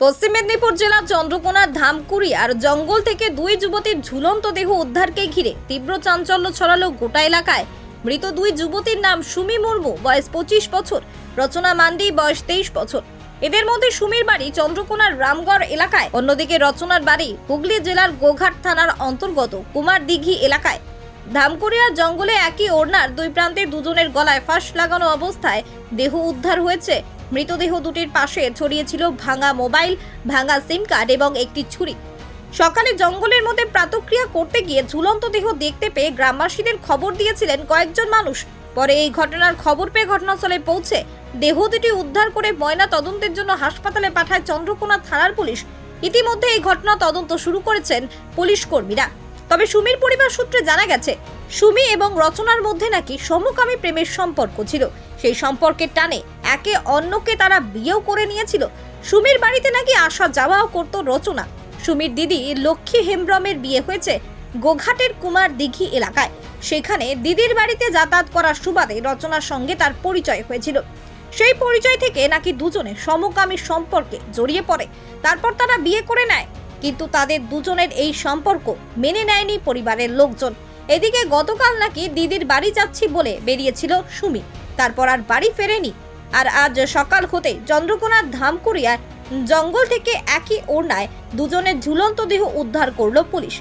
পশ্চিম মেদিনীপুর জেলার চন্দ্রকোনার ধামকুড়ি আর জঙ্গল থেকে দুই যুবতীর ঝুলন্ত দেহ উদ্ধারকে ঘিরে তীব্র চাঞ্চল্য ছড়ালো গোটা এলাকায়। মৃত দুই যুবতীর নাম সুমি মুর্মু, বয়স পঁচিশ বছর, রচনা মান্ডি, বয়স তেইশ বছর। এদের মধ্যে সুমির বাড়ি চন্দ্রকোনার রামগড় এলাকায়, অন্যদিকে রচনার বাড়ি হুগলি জেলার গোঘাট থানার অন্তর্গত কুমার দিঘি এলাকায়। ধামকুড়িয়ার জঙ্গলে একই ওড়নার দুই প্রান্তে দুজনের গলায় ফাঁস লাগানো অবস্থায় দেহ উদ্ধার হয়েছে মৃতদেহ দুটির পাশে ছড়িয়েছিল ভাঙা মোবাইল, ভাঙা সিম কার্ড এবং একটি ছুরি। সকালে জঙ্গলের মধ্যে প্রাতক্রিয়া করতে গিয়ে ঝুলন্ত দেহ দেখতে পেয়ে গ্রামবাসীদের খবর দিয়েছিলেন কয়েকজন মানুষ। পরে এই ঘটনার খবর পেয়ে ঘটনাস্থলে পৌঁছে দেহ দুটি উদ্ধার করে ময়না তদন্তের জন্য হাসপাতালে পাঠায় চন্দ্রকোনা থানার পুলিশ। ইতিমধ্যে এই ঘটনা তদন্ত শুরু করেছেন পুলিশ কর্মীরা। তবে সুমির পরিবার সূত্রে জানা গেছে, সুমি এবং রচনার মধ্যে নাকি সমকামী প্রেমের সম্পর্ক ছিল। সেই সম্পর্কের টানে একে অন্যকে তারা বিয়েও করে নিয়েছিল। সুমির বাড়িতে নাকি আসা যাওয়াও করত রচনা। সুমির দিদি লক্ষ্মী হেমব্রমের বিয়ে হয়েছে গোঘাটের কুমার দিঘি এলাকায়। সেখানে দিদির বাড়িতে যাতায়াত করার সুবাদে রচনার সঙ্গে তার পরিচয় হয়েছিল। সেই পরিচয় থেকে নাকি দুজনে সমকামী সম্পর্কে জড়িয়ে পড়ে। তারপর তারা বিয়ে করে নেয়। কিন্তু তাদের দুজনের এই সম্পর্ক মেনে নেয়নি পরিবারের লোকজন। এদিকে গতকাল নাকি দিদির বাড়ি যাচ্ছি বলে বেরিয়েছিল সুমি। তারপর আর বাড়ি ফেরেনি আর আজ সকাল হতে চন্দ্রকোনার ধামকুড়িয়ার জঙ্গল থেকে একই ওড়নায় দুজনের ঝুলন্ত দেহ উদ্ধার করল পুলিশ।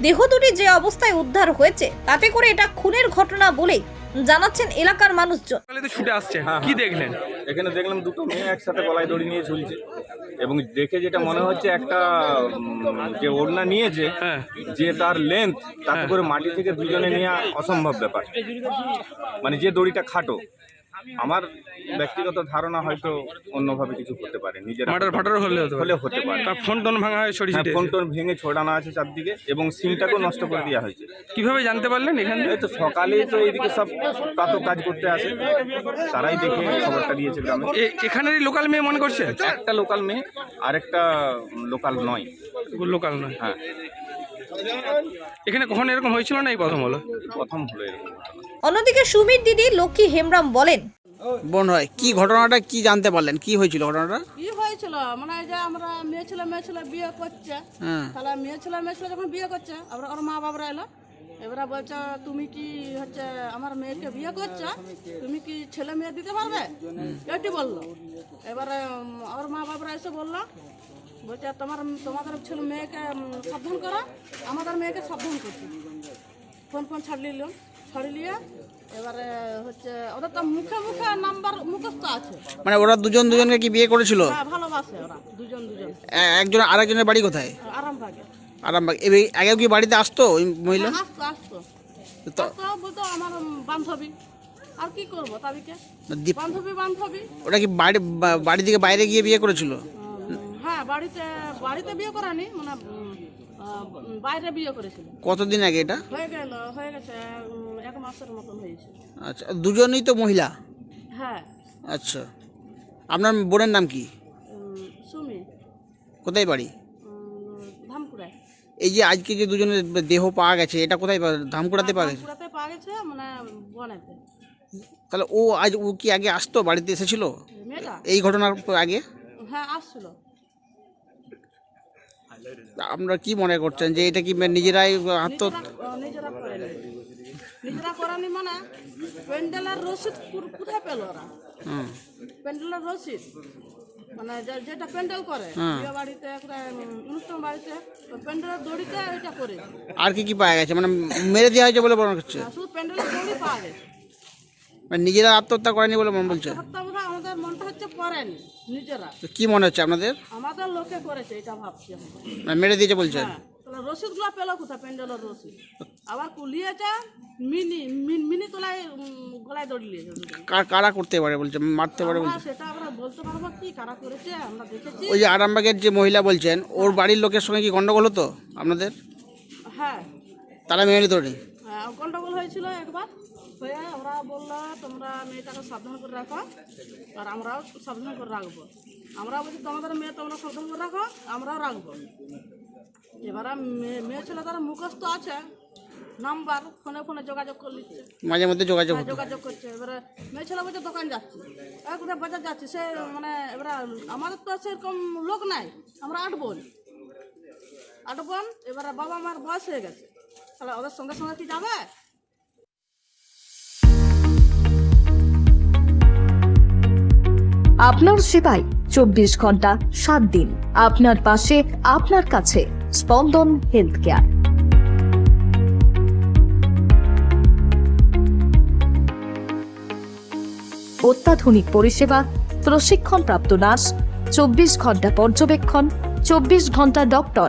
দেহ দুটি যে অবস্থায় উদ্ধার হয়েছে তাতে করে এটা খুনের ঘটনা বলেই জানাচ্ছেন এলাকার মানুষজন। ছুটে আসছেন হ্যাঁ, কি। দেখলেন? এখানে দেখলাম দুটো মেয়ে একসাথে গলায় দড়ি নিয়ে ঝুলছে। এবং দেখে যেটা মনে হচ্ছে একটা যে ওড়না নিয়েছে হ্যাঁ। যে তার লেন্থ তাতে হ্যাঁ। করে মাটি থেকে দুজনে নেওয়া অসম্ভব ব্যাপার। মানে যে দড়িটা খাটো আমার ব্যক্তিগত ধারণা হয়তো অন্যভাবে কিছু করতে পারে। নিজের মার্ডার ফাটার হলে হতে হলে হতে পারে। তার ফোন টোন ভাঙা হয় ছড়ি হ্যাঁ ফোন টোন ভেঙে ছড়ানো আছে চারদিকে এবং সিমটাকেও নষ্ট করে দেওয়া হয়েছে। কীভাবে জানতে পারলেন এখান থেকে? এই তো সকালেই তো এইদিকে সব প্রাত কাজ করতে আসে। তারাই দেখে খবরটা দিয়েছে গ্রামে। এ- এখানেরই লোকাল মেয়ে মনে করছে? একটা লোকাল মেয়ে আরেকটা লোকাল নয়। লোকাল নয়। হ্যাঁ। এখানে কখন এরকম হয়েছিল না এই প্রথম হলো? প্রথম হলো এরকম। অন্যদিকে সুমির দিদি লক্ষ্মী হেমব্রম বলেন বোন হয়। কি ঘটনাটা কি জানতে পারলেন? কি হয়েছিল ঘটনাটা? কি হয়েছিল? মানে এই যে আমরা মেয়ে ছেলে মেয়ে ছেলে বিয়ে করছে। হ্যাঁ। তাহলে মেয়ে ছেলে মেয়ে ছেলে যখন বিয়ে করছে আবার ওর মা বাবারা এলো। এবারে বলছে তুমি কি হচ্ছে আমার মেয়েকে বিয়ে করছ? তুমি কি ছেলে মেয়ে দিতে পারবে? এটি বলল। এবারে ওর মা বাবারা এসে বলল বলছে তোমার তোমাদের ছেলে মেয়েকে সাবধান করো। আমাদের মেয়েকে সাবধান করছি ফোন ফোন ছাড়লিল ছাড়লিয়ে এবারে হচ্ছে ওদের তো মুখে মুখে নাম্বার মুখস্থ আছে। মানে ওরা দুজন দুজনকে কি বিয়ে করেছিল? হ্যাঁ ভালোবাসে ওরা দুজন দুজন। এ- একজন আরেকজনের বাড়ি কোথায়? আরাম আরামবাগ। এই আগে কি বাড়িতে আসতো ওই মহিলা? আসতো আসতো। তো আসতো বলতো আমার বান্ধবী। আর কি করব তাদেরকে দীপ বান্ধবী বান্ধবী। ওরা কি বাড়ি বা- বাড়ি থেকে বাইরে গিয়ে বিয়ে করেছিল? উম, হ্যাঁ বাড়িতে বাড়িতে বিয়ে করানি মানে উম, আহ, বাইরে বিয়ে করেছিল। কতদিন আগে এটা? হয়ে গেল হয়ে গেছে উম, এক মাসের মতন হয়েছে। আচ্ছা দুজনই তো মহিলা? হ্যাঁ। আচ্ছা আপনার বোনের নাম কি? উম, সুমি। কোথায় বাড়ি? উম, ধামকুড়ায়। এই যে আজকে যে দুজনের দেহ পাওয়া গেছে এটা কোথায় পাওয়া- ধামকুড়াতে পাওয়া গেছে? ধামকুড়াতে পাওয়া গেছে মানে বনেতে। তাহলে ও আজ ও কি আগে আসতো বাড়িতে এসেছিল? মেয়েটা? এই ঘটনার আগে? হ্যাঁ আসছিল। আপনারা কি মনে করছেন যে এটা কি নিজেরাই আত্ম নিজেরা ও, নিজেরা করেনি নিজেরা করেনি মানে প্যান্ডেলের রসিদ কোথায় পেল ওরা? প্যান্ডেলের রসিদ? মানে যেটা প্যান্ডেল করে হ্যাঁ। বিয়ে বাড়িতে অনুষ্ঠান বাড়িতে প্যান্ডেলের দড়িতে এটা করে। আর কি কি পাওয়া গেছে? মানে মেরে দেওয়া হয়েছে বলে মনে হচ্ছে। আর শুধু প্যান্ডেলের দড়ি পাওয়া গেছে। মানে নিজেরা আত্মহত্যা করেনি বলে মনে বলছে হত্যা বোধ হয় আমাদের মনটা হচ্ছে করেনি নিজেরা। তো কি মনে হচ্ছে আপনাদের? আমাদের লোকে করেছে এটা ভাবছি আমরা। মানে মেরে দিয়েছে বলছেন হ্যাঁ তাহলে রসিদগুলো পেল কোথায়? প্যান্ডেলের রসিদ আবার কুলিয়েছে মিনি মিন- মিনি তোলায় উম, গলায় দড়ি কার- কারা করতে পারে বলছে? মারতে পারে বলছে। সেটা আমরা বলতে পারব কি কারা করেছে আমরা দেখেছি। ওই যে আরামবাগের যে মহিলা বলছেন ওর বাড়ির লোকের সঙ্গে কি গন্ডগোল হতো আপনাদের? হ্যাঁ। তারা মেনে নিত নি হ্যাঁ, গন্ডগোল হয়েছিল একবার। হয়ে ওরা বলল তোমরা মেয়েটাকে সাবধান করে রাখো আর আমরাও সাবধান করে রাখব। আমরা বলছি তোমাদের মেয়ে তোমরা সাবধান করে রাখো আমরাও রাখব। এবার মেয়ে ছেলে তারা মুখস্থ আছে নাম্বার ফোনে ফোনে যোগাযোগ করে নিচ্ছে। মাঝে মধ্যে যোগাযোগ হ্যাঁ, যোগাযোগ করছে। এবারে মেয়ে ছেলে বলছে দোকান যাচ্ছি। কোথায় বাজার যাচ্ছি? সে মানে এবারে আমাদের তো সেরকম লোক নাই আমরা আট বোন। আট বোন এবারে বাবা মার বয়স হয়ে গেছে। তাহলে ওদের সঙ্গে সঙ্গে কি যাবে? আপনার সেবায় চব্বিশ ঘণ্টা, সাত দিন। আপনার পাশে, আপনার কাছে স্পন্দন হেলথ কেয়ার অত্যাধুনিক পরিষেবা, প্রশিক্ষণপ্রাপ্ত নার্স, চব্বিশ ঘণ্টা পর্যবেক্ষণ, চব্বিশ ঘণ্টা doctor.